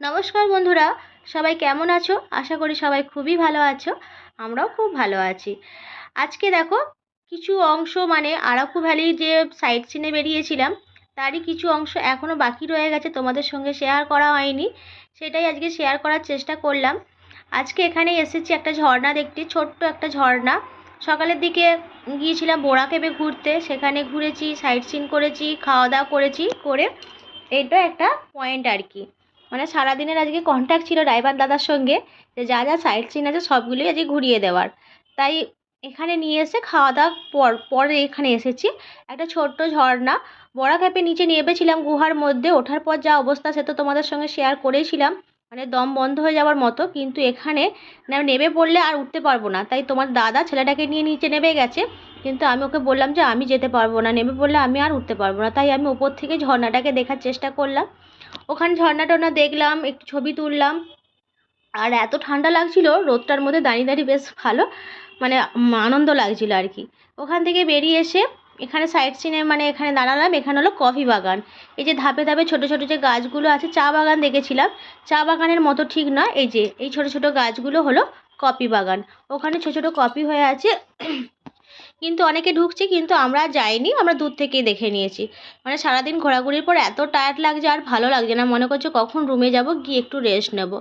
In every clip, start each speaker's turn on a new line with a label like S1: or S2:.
S1: নমস্কার বন্ধুরা, সবাই কেমন আছো? আশা করি সবাই খুবই ভালো আছো, আমরাও খুব ভালো আছি। আজকে দেখো, কিছু অংশ মানে আরাকু ভ্যালির যে সাইট সিনে বেরিয়েছিলাম, তারই কিছু অংশ এখনও বাকি রয়ে গেছে, তোমাদের সঙ্গে শেয়ার করা হয়নি। সেটাই আজকে শেয়ার করার চেষ্টা করলাম। আজকে এখানে এসেছি একটা ঝর্ণা দেখতে, ছোট্ট একটা ঝর্ণা। সকালের দিকে গিয়েছিলাম বোড়া কেবে ঘুরতে, সেখানে ঘুরেছি সাইট সিন করেছি, খাওয়া দাওয়া করেছি, করে এটা একটা পয়েন্ট আর কি। মানে সারাদিনের আজকে কন্ট্যাক্ট ছিল ড্রাইভার দাদার সঙ্গে যে যা যা সাইট সিন আছে সবগুলোই আজকে ঘুরিয়ে দেওয়ার। তাই এখানে নিয়ে এসে খাওয়া দাওয়ার পর, পরে এখানে এসেছি। একটা ছোট্ট ঝর্ণা। বড়া ক্যাপে নিচে নেমেছিলাম গুহার মধ্যে। ওঠার পর যা অবস্থা সে তো তোমাদের সঙ্গে শেয়ার করেছিলাম। মানে দম বন্ধ হয়ে যাওয়ার মতো, কিন্তু এখানে নেমে পড়লে আর উঠতে পারব না। তাই তোমার দাদা ছেলেটাকে নিয়ে নিচে নেমে গেছে, কিন্তু আমি ওকে বললাম যে আমি যেতে পারব না নেমে পড়লে আমি আর উঠতে পারব না। তাই আমি ওপর থেকে ঝর্ণাটাকে দেখার চেষ্টা করলাম। ওখানে ঝর্ণা টর্ণা দেখলাম, একটু ছবি তুললাম। আর এত ঠান্ডা লাগছিল, রোদটার মধ্যে দাঁড়িয়ে দাঁড়িয়ে বেশ ভালো মানে আনন্দ লাগছিল আর কি। ওখান থেকে বেরিয়ে এসে এখানে সাইট সিনে মানে এখানে দাঁড়ালাম, এখানে হলো কফি বাগান। এই যে ধাপে ধাপে ছোটো ছোটো যে গাছগুলো আছে, চা বাগান দেখেছিলাম। চা বাগানের মতো ঠিক নয় এই যে, এই ছোটো ছোটো গাছগুলো হলো কপি বাগান। ওখানে ছোটো ছোটো কপি হয়ে আছে। কিন্তু অনেকে ঢুকছে, কিন্তু আমরা যাইনি, আমরা দূর থেকেই দেখে নিয়েছি। মানে সারাদিন ঘোরাঘুরির পর এত টায়ার্ড লাগছে, আর ভালো লাগছে না। মনে করছে কখন রুমে যাব, গিয়ে একটু রেস্ট নেব।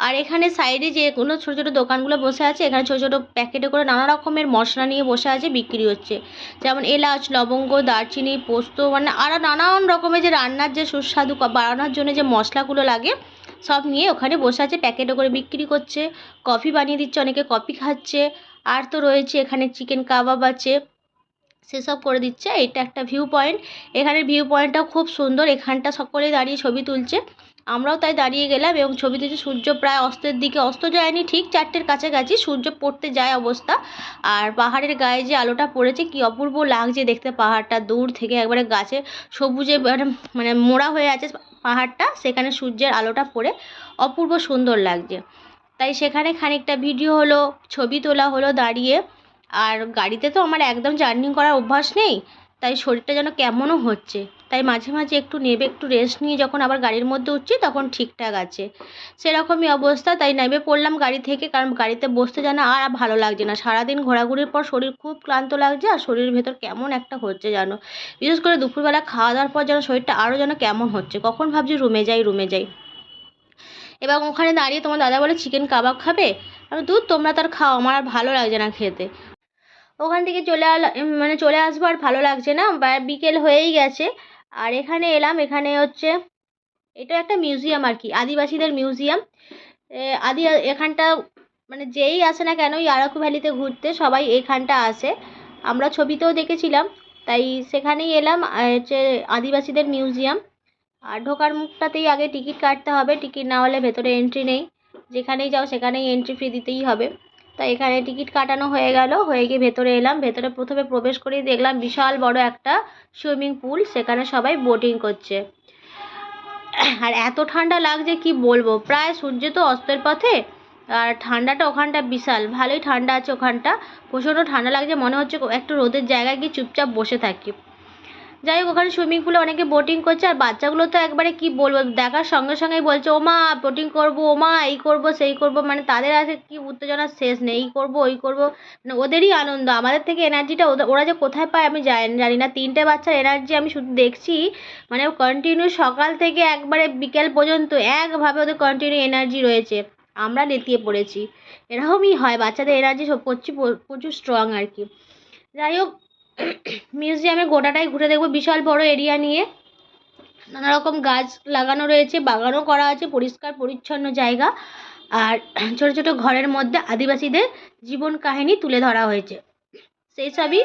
S1: আর এখানে সাইডে যে কোনো ছোটো ছোটো দোকানগুলো বসে আছে, এখানে ছোটো ছোটো প্যাকেটে করে নানা রকমের মশলা নিয়ে বসে আছে, বিক্রি হচ্ছে। যেমন এলাচ, লবঙ্গ, দারচিনি, পোস্ত মানে আরও নানান রকমের যে রান্নার যে সুস্বাদু বাড়ানোর জন্য যে মশলাগুলো লাগে, সব নিয়ে ওখানে বসে আছে, প্যাকেটে করে বিক্রি করছে। কফি বানিয়ে দিচ্ছে, অনেকে কফি খাচ্ছে। আর তো রয়েছে এখানে চিকেন কাবাব আছে, সেসব করে দিচ্ছে। এটা একটা ভিউ পয়েন্ট এখানের ভিউ পয়েন্টটাও খুব সুন্দর। এখানটা সকলেই দাঁড়িয়ে ছবি তুলছে। আমরাও তাই দাঁড়িয়ে গেলাম এবং ছবি তুলছে সূর্য প্রায় অস্তের দিকে অস্ত যায়নি, ঠিক চারটের কাছাকাছি সূর্য পড়তে যায় অবস্থা। আর পাহাড়ের গায়ে যে আলোটা পড়েছে, কি অপূর্ব লাগছে দেখতে। পাহাড়টা দূর থেকে একবারে গাছে সবুজে মানে মোড়া হয়ে আছে পাহাড়টা, সেখানে সূর্যের আলোটা পড়ে অপূর্ব সুন্দর লাগছে। তাই সেখানে খানিকটা ভিডিও হলো, ছবি তোলা হলো দাঁড়িয়ে। আর গাড়িতে তো আমার একদম জার্নি করার অভ্যাস নেই, তাই শরীরটা যেন কেমনও হচ্ছে। তাই মাঝে মাঝে একটু নেবে, একটু রেস্ট নিয়ে যখন আবার গাড়ির মধ্যে উঠছি তখন ঠিকঠাক আছে। সেরকমই অবস্থা, তাই নেমে পড়লাম গাড়ি থেকে, কারণ গাড়িতে বসতে যেন আর ভালো লাগছে না। সারাদিন ঘোরাঘুরির পর শরীর খুব ক্লান্ত লাগছে আর শরীরের ভেতর কেমন একটা হচ্ছে যেন। বিশেষ করে দুপুরবেলা খাওয়া দাওয়ার পর যেন শরীরটা আরও যেন কেমন হচ্ছে। কখন ভাবছি রুমে যাই রুমে যাই। এবং ওখানে দাঁড়িয়ে তোমার দাদা বলে চিকেন কাবাব খাবে? আমি, দুধ তোমরা তার খাও, আমার আর ভালো লাগছে না খেতে। ওখান থেকে চলে আল মানে চলে আসব আর ভালো লাগছে না। বিকেল হয়েই গেছে। আর এখানে এলাম, এখানে হচ্ছে এটা একটা মিউজিয়াম আর কি আদিবাসীদের মিউজিয়াম আদি, এখানটা মানে যেই আসে না কেন এই আরাকু ভ্যালিতে ঘুরতে সবাই এখানটা আসে। আমরা ছবিতেও দেখেছিলাম, তাই সেখানেই এলাম হচ্ছে আদিবাসীদের মিউজিয়াম আর ঢোকার মুখটাতেই আগে টিকিট কাটতে হবে, টিকিট না হলে ভেতরে এন্ট্রি নেই। যেখানেই যাও, সেখানেই এন্ট্রি ফি দিতেই হবে। তাই এখানে টিকিট কাটানো হয়ে গেল। হয়ে গিয়ে ভেতরে এলাম। ভেতরে প্রথমে প্রবেশ করেই দেখলাম বিশাল বড় একটা সুইমিং পুল, সেখানে সবাই বোটিং করছে। আর এত ঠান্ডা লাগছে কি বলব? প্রায় সূর্য তো অস্তের পথে, আর ঠান্ডাটা ওখানটা বিশাল। ভালোই ঠান্ডা আছে ওখানটা। প্রচণ্ড ঠান্ডা লাগছে। মনে হচ্ছে একটু রোদের জায়গায় গিয়ে চুপচাপ বসে থাকি। যাই হোক, ওখানে সুইমিং পুলে অনেকে বোটিং করছে, আর বাচ্চাগুলো তো একবারে কি বলব, দেখার সঙ্গে সঙ্গেই বলছে ও মা বোটিং করব ও মা এই করব, সেই করব। মানে তাদের আছে কি উত্তেজনার শেষ নেই, এই করব, ওই করব। মানে ওদেরই আনন্দ, আমাদের থেকে এনার্জিটা ওরা যে কোথায় পায় আমি জানি না। তিনটে বাচ্চার এনার্জি আমি শুধু দেখছি মানে কন্টিনিউ সকাল থেকে একবারে বিকেল পর্যন্ত একভাবে ওদের কন্টিনিউ এনার্জি রয়েছে। আমরা নেতিয়ে পড়েছি। এরকমই হয়, বাচ্চাদের এনার্জি সব প্রচুর প্রচুর স্ট্রং আর কি। যাই হোক মিউজিয়ামে গোটাটাই ঘুরে দেখব। বিশাল বড় এরিয়া নিয়ে। নানা রকম গাছ লাগানো রয়েছে, বাগানও করা আছে, পরিষ্কার, পরিচ্ছন্ন জায়গা। আর ছোটো ছোটো ঘরের মধ্যে আদিবাসীদের জীবন কাহিনী তুলে ধরা হয়েছে। সেই সবই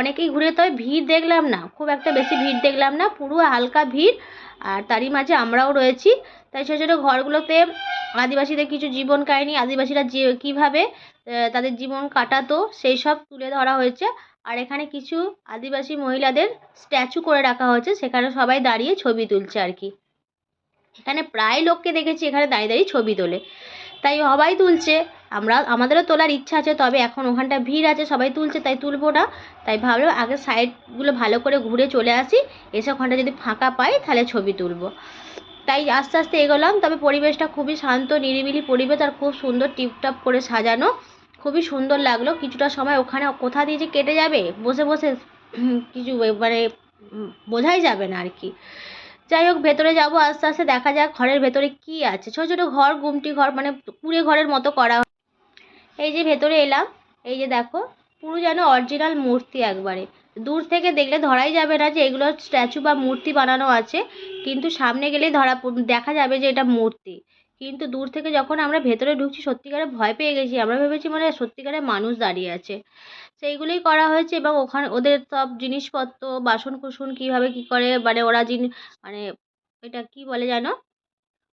S1: অনেকেই ঘুরে, তবে ভিড় দেখলাম না, খুব একটা বেশি ভিড় দেখলাম না, পুরো হালকা ভিড়। আর তারই মাঝে আমরাও রয়েছি। তাই ছোটো ছোটো ঘরগুলোতে আদিবাসীদের কিছু জীবন কাহিনী, আদিবাসীরা যে কীভাবে তাদের জীবন কাটাতো, সেই সব তুলে ধরা হয়েছে। আর এখানে কিছু আদিবাসী মহিলাদের স্ট্যাচু করে রাখা হয়েছে, সেখানে সবাই দাঁড়িয়ে ছবি তুলছে আর কি। এখানে প্রায় লোককে দেখেছি এখানে দাঁড়িয়ে দাঁড়িয়ে ছবি তোলে। তাই সবাই তুলছে, আমরা, আমাদেরও তোলার ইচ্ছা আছে, তবে এখন ওখানটা ভিড় আছে, সবাই তুলছে, তাই তুলবো না। তাই ভাবলাম আগে সাইডগুলো ভালো করে ঘুরে চলে আসি, এসে ওখানটা যদি ফাঁকা পাই তাহলে ছবি তুলবো। তাই আস্তে আস্তে এগোলাম, তবে পরিবেশটা খুবই শান্ত, নিরিবিলি পরিবেশ আর খুব সুন্দর টিপটপ করে সাজানো। খুবই সুন্দর লাগল। কিছুটা সময় ওখানে কোথা দিয়ে যে কেটে যাবে, বসে বসে কিছু মানে বোঝাই যাবে না আর কি যাই হোক, ভেতরে যাব, আস্তে আস্তে দেখা যাক ঘরের ভেতরে কি আছে। ছোটো ছোটো ঘর, গুমটি ঘর মানে কুড়ে ঘরের মতো করা এই যে ভেতরে এলাম, এই যে দেখো, পুরো যেন অরিজিনাল মূর্তি একবারে। দূর থেকে দেখলে ধরাই যাবে না যে এগুলো স্ট্যাচু বা মূর্তি বানানো আছে, কিন্তু সামনে গেলেই ধরা দেখা যাবে যে এটা মূর্তি। কিন্তু দূর থেকে যখন আমরা ভেতরে ঢুকছি, সত্যিকারে ভয় পেয়ে গেছি। আমরা ভেবেছি মানে সত্যিকারে মানুষ দাঁড়িয়ে আছে। সেইগুলোই করা হয়েছে এবং ওখানে ওদের সব জিনিসপত্র বাসন কুসন কীভাবে কী করে মানে ওরা জিনি মানে এটা কি বলে যেন?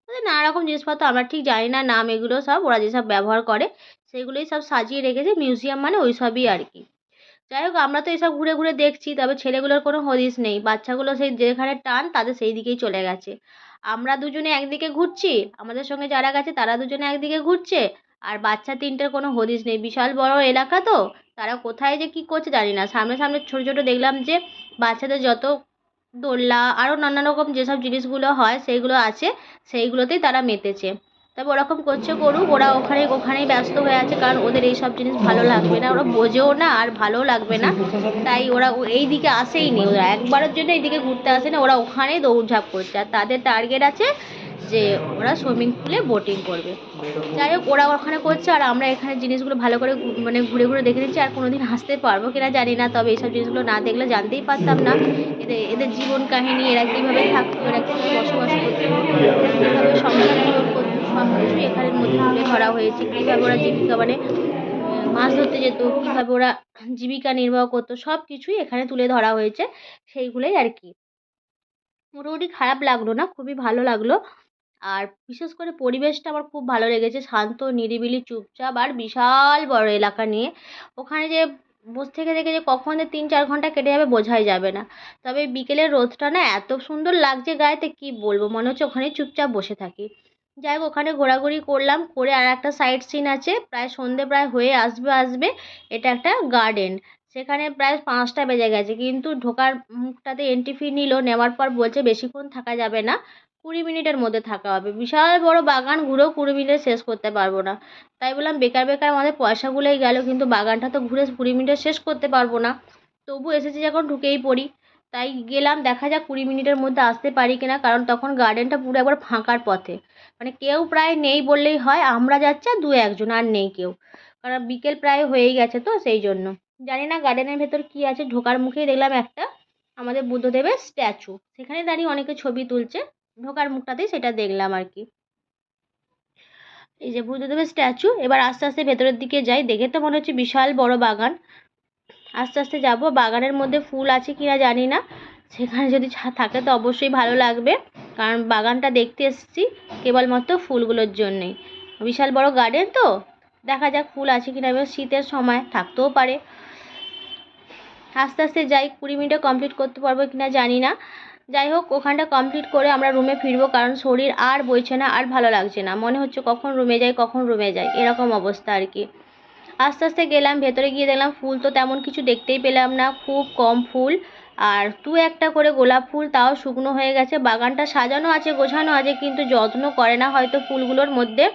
S1: ওদের নানা রকম জিনিসপত্র, আমরা ঠিক জানি না নাম, এগুলো সব ওরা যেসব ব্যবহার করে সেগুলোই সব সাজিয়ে রেখেছে মিউজিয়াম মানে ওই সবই আর কি। যাই হোক, আমরা তো এসব ঘুরে ঘুরে দেখছি, তবে ছেলেগুলোর কোনো হদিস নেই। বাচ্চাগুলো সেই যেখানে টান, তাদের সেই দিকেই চলে গেছে। আমরা দুজনে একদিকে ঘুরছি, আমাদের সঙ্গে যারা গেছে তারা দুজনে একদিকে ঘুরছে, আর বাচ্চা তিনটের কোনো হদিস নেই। বিশাল বড় এলাকা তো, তারা কোথায় যে কী করছে জানি না। সামনে সামনে ছোটো ছোটো দেখলাম যে বাচ্চাদের যত দোলনা আরও নানা রকম যেসব জিনিসগুলো হয়, সেইগুলো আছে, সেইগুলোতেই তারা মেতেছে। তবে ওরকম করছে করুক, ওরা ওখানে ওখানেই ব্যস্ত হয়ে আছে, কারণ ওদের এই সব জিনিস ভালো লাগবে না। ওরা বোঝেও না আর ভালোও লাগবে না। তাই ওরা এই দিকে আসেই নি ওরা একবারের জন্য এইদিকে ঘুরতে আসে না। ওরা ওখানেই দৌড়ঝাঁপ করছে। আর তাদের টার্গেট আছে যে ওরা সুইমিং পুলে বোটিং করবে। যাই হোক, ওরা ওখানে করছে আর আমরা এখানে জিনিসগুলো ভালো করে মানে ঘুরে ঘুরে দেখে নিচ্ছি। আর কোনোদিন হাসতে পারব কিনা জানি না। তবে এইসব জিনিসগুলো না দেখলে জানতেই পারতাম না। এদের এদের জীবন কাহিনী, এরা কীভাবে থাকতো এরা কীভাবে বসবাস করতো কীভাবে সংসার সব কিছুই এখানের মধ্যে তুলে ধরা হয়েছে। কীভাবে ওরা জীবিকা মানে মাছ ধরতে যেত, কীভাবে ওরা জীবিকা নির্বাহ করতো সব কিছুই এখানে তুলে ধরা হয়েছে সেইগুলোই আর কি। মোটামুটি খারাপ লাগল না, খুবই ভালো লাগল। আর বিশেষ করে পরিবেশটা আমার খুব ভালো লেগেছে, শান্ত, নিরিবিলি, চুপচাপ আর বিশাল বড় এলাকা নিয়ে। ওখানে যে বসে থেকে থেকে যে কখন যে তিন চার ঘণ্টা কেটে যাবে বোঝাই যাবে না। তবে বিকেলের রোদটা না এত সুন্দর লাগছে গায়েতে, কি বলব? মনে হচ্ছে ওখানেই চুপচাপ বসে থাকি। যাই হোক, ওখানে ঘোরাঘুরি করলাম, করে আর একটা সাইট সিন আছে, প্রায় সন্ধে প্রায় হয়ে আসবে আসবে, এটা একটা গার্ডেন সেখানে প্রায় পাঁচটা বেজে গেছে, কিন্তু ঢোকার মুখটাতে এন্ট্রি ফি নিল, নেওয়ার পর বলছে বেশিক্ষণ থাকা যাবে না, কুড়ি মিনিটের মধ্যে থাকা হবে। বিশাল বড় বাগান, ঘুরেও কুড়ি মিনিটে শেষ করতে পারব না। তাই বললাম, বেকার বেকার আমাদের পয়সাগুলোই গেল, কিন্তু বাগানটা তো ঘুরে কুড়ি মিনিটে শেষ করতে পারব না। তবু এসেছি যখন, ঢুকেই পড়ি। তাই গেলাম, দেখা যাক কুড়ি মিনিটের মধ্যে আসতে পারি কিনা, কারণ তখন গার্ডেনটা পুরো একবার ফাঁকার পথে। মানে কেউ প্রায় নেই বললেই হয়, আমরা যাচ্ছি আর দু একজন, আর নেই কেউ। কারণ বিকেল প্রায় হয়েই গেছে তো সেই জন্য। জানি না গার্ডেনের ভেতর কী আছে, ঢোকার মুখেই দেখলাম একটা, আমাদের বুদ্ধদেবের স্ট্যাচু। সেখানে দাঁড়িয়ে অনেকে ছবি তুলছে, ঢোকার মুখটাতেই সেটা দেখলাম আর কি। এই যে বুদ্ধদেবের স্ট্যাচু, এবার আস্তে আস্তে ভেতরের দিকে যাই, দেখে তো মনে হচ্ছে বিশাল বড় বাগান। আস্তে আস্তে যাব, বাগানের মধ্যে ফুল আছে কিনা জানি না। সেখানে যদি থাকে তো অবশ্যই ভালো লাগবে। কারণ বাগানটা দেখতে এসেছি, কেবলমাত্র ফুলগুলোর জন্যেই। বিশাল বড় গার্ডেন তো, দেখা যাক ফুল আছে কিনা, এবার শীতের সময় থাকতেও পারে। আস্তে আস্তে যাই, কুড়ি মিনিটে কমপ্লিট করতে পারব কিনা জানি না। যাই হোক, ওখানটা কমপ্লিট করে আমরা রুমে ফিরবো, কারণ শরীর আর বইছে না, আর ভালো লাগছে না। মনে হচ্ছে কখন রুমে যাই, কখন রুমে যাই, এরকম অবস্থা আর কি। আস্তে আস্তে গেলাম, ভেতরে গিয়ে দেখলাম ফুল তো তেমন কিছু দেখতেই পেলাম না, খুব কম ফুল। আর দু একটা করে গোলাপ ফুল তাও শুকনো হয়ে গেছে। বাগানটা সাজানো আছে, গোছানো আছে, কিন্তু যত্ন করে না হয়তো ফুলগুলোর মধ্যে।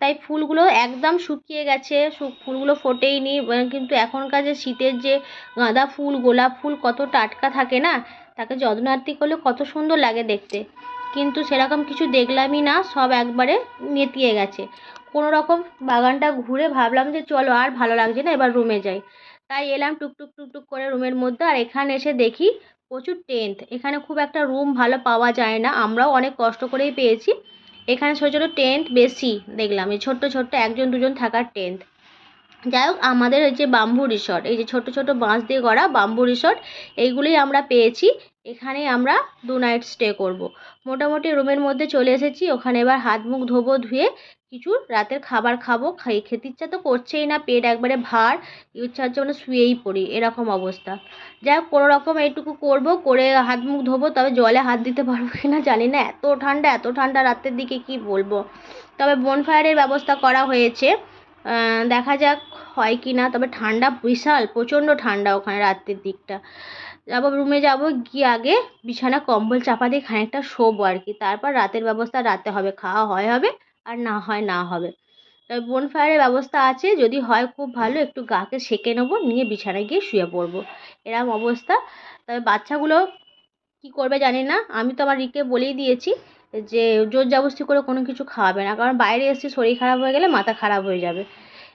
S1: তাই ফুলগুলো একদম শুকিয়ে গেছে ফুলগুলো ফোটেইনি। কিন্তু এখনকার যে শীতের যে গাঁদা ফুল, গোলাপ ফুল কত টাটকা থাকে না? তাকে যত্নার্থী করলে কত সুন্দর লাগে দেখতে। কিন্তু সেরকম কিছু দেখলামই না, সব একবারে নেতিয়ে গেছে। কোনো রকম বাগানটা ঘুরে ভাবলাম যে চলো আর ভালো লাগছে না, এবার রুমে যাই। তাই এলাম টুকটুক টুকটুক করে রুমের মধ্যে আর এখানে এসে দেখি প্রচুর টেন্ট এখানে খুব একটা রুম ভালো পাওয়া যায় না, আমরাও অনেক কষ্ট করেই পেয়েছি। এখানে ছোটো ছোটো টেন্ট বেশি দেখলাম, এই ছোট্ট ছোট্ট একজন, দুজন থাকার টেন্ট যাই হোক, আমাদের এই যে বাম্বু রিসর্ট এই যে ছোট ছোট বাঁশ দিয়ে গড়া বাম্বু রিসর্ট এইগুলোই আমরা পেয়েছি। এখানে আমরা দু নাইট স্টে করব। মোটামুটি রুমের মধ্যে চলে এসেছি, ওখানে এবার হাত মুখ ধোবো, ধুয়ে কিছু রাতের খাবার খাব, খাই, খেতে ইচ্ছা তো করছেই না, পেট একবারে ভার ইচ্ছা হচ্ছে মানে শুয়েই পড়ি, এরকম অবস্থা। যাই হোক, কোনো রকম এইটুকু করব, করে হাত মুখ ধোবো, তবে জলে হাত দিতে পারব কি না জানি না, এত ঠান্ডা এত ঠান্ডা রাতের দিকে কি বলব। তবে বনফায়ারের ব্যবস্থা করা হয়েছে। দেখা যাক হয় কি না, তবে ঠান্ডা বিশাল, প্রচণ্ড ঠান্ডা ওখানে রাত্রির দিকটা। যাব রুমে যাব, গিয়ে আগে বিছানা, কম্বল চাপা দিয়ে খানিকটা শোবো আর কি। তারপর রাতের ব্যবস্থা, রাতে হবে, খাওয়া হয় হবে আর না হয় না হবে। তবে বোন ফায়ারের ব্যবস্থা আছে, যদি হয় খুব ভালো, একটু গাকে সেঁকে নেব, নিয়ে বিছানায় গিয়ে শুয়ে পড়ব। এরম অবস্থা। তবে বাচ্চাগুলো কী করবে জানি না। আমি তো আমার রিকে বলেই দিয়েছি যে, জোর জবরদস্তি করে কোনো কিছু খাওয়াবে না। কারণ বাইরে এসে শরীর খারাপ হয়ে গেলে মাথা খারাপ হয়ে যাবে।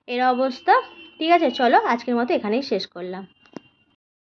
S1: এর অবস্থা। ঠিক আছে, চলো আজকের মতো এখানেই শেষ করলাম।